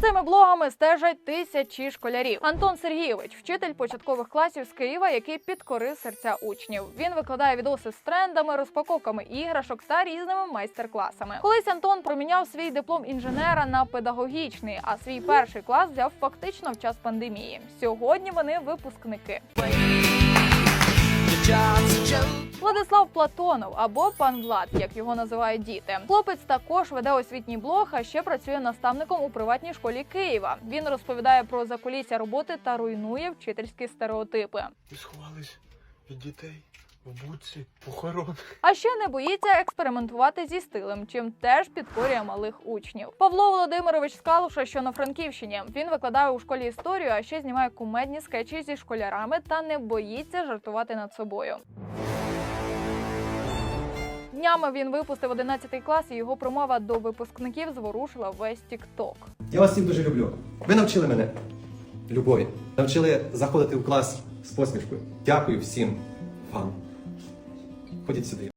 Цими блогами стежать тисячі школярів. Антон Сергійович, вчитель початкових класів з Києва, який підкорив серця учнів. Він викладає відоси з трендами, розпаковками іграшок та різними майстер-класами. Колись Антон проміняв свій диплом інженера на педагогічний, а свій перший клас взяв фактично в час пандемії. Сьогодні вони випускники. Владислав Платонов або пан Влад, як його називають діти. Хлопець також веде освітній блог, а ще працює наставником у приватній школі Києва. Він розповідає про закулісся роботи та руйнує вчительські стереотипи. Ви сховались від дітей в будці похорон. А ще не боїться експериментувати зі стилем, чим теж підкорює малих учнів. Павло Володимирович з Калуша, що на Франківщині. Він викладає у школі історію, а ще знімає кумедні скетчі зі школярами та не боїться жартувати над собою. Днями він випустив 11 клас, і його промова до випускників зворушила весь Тікток. Я вас всіх дуже люблю. Ви навчили мене любові. Навчили заходити в клас з посмішкою. Дякую всім вам. Ходіть сюди.